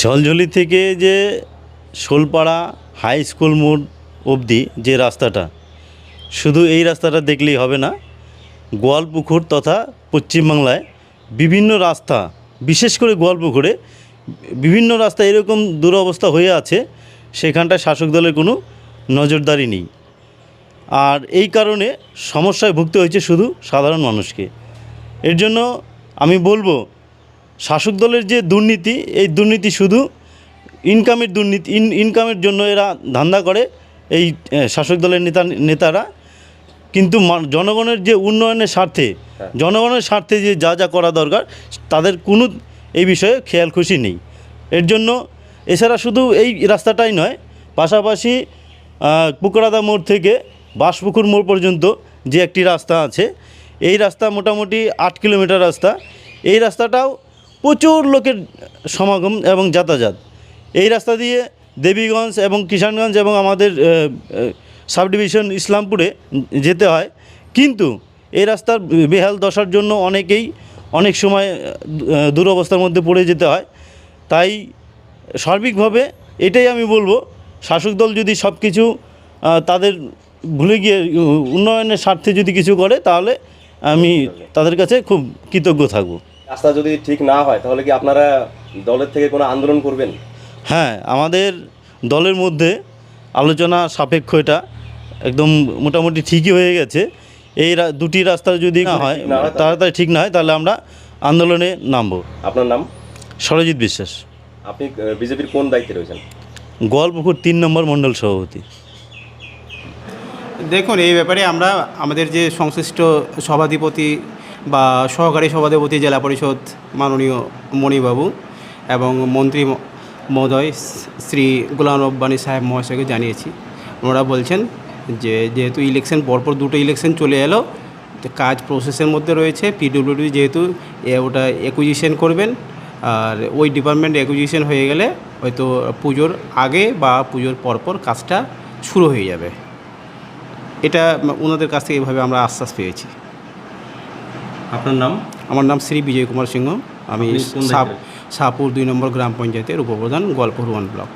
ঝলঝলি থেকে যে Sholpara high school মোড় অবধি যে রাস্তাটা, শুধু এই রাস্তাটা দেখলেই হবে না, গোয়ালপুকুর তথা পশ্চিমবাংলায় বিভিন্ন রাস্তা, বিশেষ করে গোয়ালপুকুরে বিভিন্ন রাস্তা এরকম দুরবস্থা হয়ে আছে, সেখানটায় শাসক দলের কোনো নজরদারি নেই। আর এই কারণে সমস্যায় ভুগতে হয়েছে শুধু সাধারণ মানুষকে। এর জন্য আমি বলব শাসক দলের যে দুর্নীতি এই দুর্নীতি শুধু ইনকামের দুর্নীতি ইন ইনকামের জন্য এরা ধান্দা করে এই শাসক দলের নেতা নেতারা। কিন্তু জনগণের যে উন্নয়নের স্বার্থে জনগণের স্বার্থে যে যা যা করা দরকার তাদের কোনো এই বিষয়ে খেয়াল খুশি নেই। এর জন্য এছাড়া শুধু এই রাস্তাটাই নয় পাশাপাশি পুকুরাদা মোড় থেকে বাসপুকুর মোড় পর্যন্ত যে একটি রাস্তা আছে এই রাস্তা মোটামুটি আট কিলোমিটার রাস্তা। এই রাস্তাটাও প্রচুর লোকের সমাগম এবং যাতায়াত। এই রাস্তা দিয়ে দেবীগঞ্জ এবং কিষানগঞ্জ এবং আমাদের সাব ডিভিশন ইসলামপুরে যেতে হয়। কিন্তু এই রাস্তার বেহাল দশার জন্য অনেকেই অনেক সময় দুরবস্থার মধ্যে পড়ে যেতে হয়। তাই সার্বিকভাবে এটাই আমি বলব, শাসক দল যদি সব কিছু তাদের ভুলে গিয়ে উন্নয়নের স্বার্থে যদি কিছু করে, তাহলে আমি তাদের কাছে খুব কৃতজ্ঞ থাকব। রাস্তা যদি ঠিক না হয় তাহলে কি আপনারা দলের থেকে কোনো আন্দোলন করবেন? হ্যাঁ আমাদের দলের মধ্যে আলোচনা সাপেক্ষ এটা। একদম মোটামুটি ঠিকই হয়ে গেছে। এই রা- দুটি রাস্তা যদি না হয় ঠিক না হয় তাহলে- তাড়াতাড়ি ঠিক না হয় তাহলে আমরা আন্দোলনে নামবো। আপনার নাম? সরজিৎ বিশ্বাস। আপনি বিজেপির কোন দায়িত্বে রয়েছেন? গোয়ালপুকুর তিন নম্বর মণ্ডল সভাপতি। দেখুন এই ব্যাপারে আমরা আমাদের যে সংশ্লিষ্ট সভাধিপতি বা সহকারী সভাধিপতি জেলা পরিষদ মাননীয় মণিবাবু এবং মন্ত্রী মহোদয় শ্রী গোলাম রব্বানী সাহেব মহাশয়কে জানিয়েছি। ওনারা বলছেন যে, যেহেতু ইলেকশন, পরপর দুটো ইলেকশন চলে এলো কাজ প্রসেসের মধ্যে রয়েছে। পিডব্লিউডি যেহেতু ওটা অ্যাকুইজিশন করবেন, আর ওই ডিপার্টমেন্ট অ্যাকুইজিশন হয়ে গেলে হয়তো পুজোর আগে বা পুজোর পরপর কাজটা শুরু হয়ে যাবে। এটা ওনাদের কাছ থেকে এভাবে আমরা আশ্বাস পেয়েছি। আপনার নাম? আমার নাম শ্রী বিজয় কুমার সিংহ। আমি? সাপুর দুই নম্বর গ্রাম পঞ্চায়েতের উপপ্রধান ওয়ান ব্লক।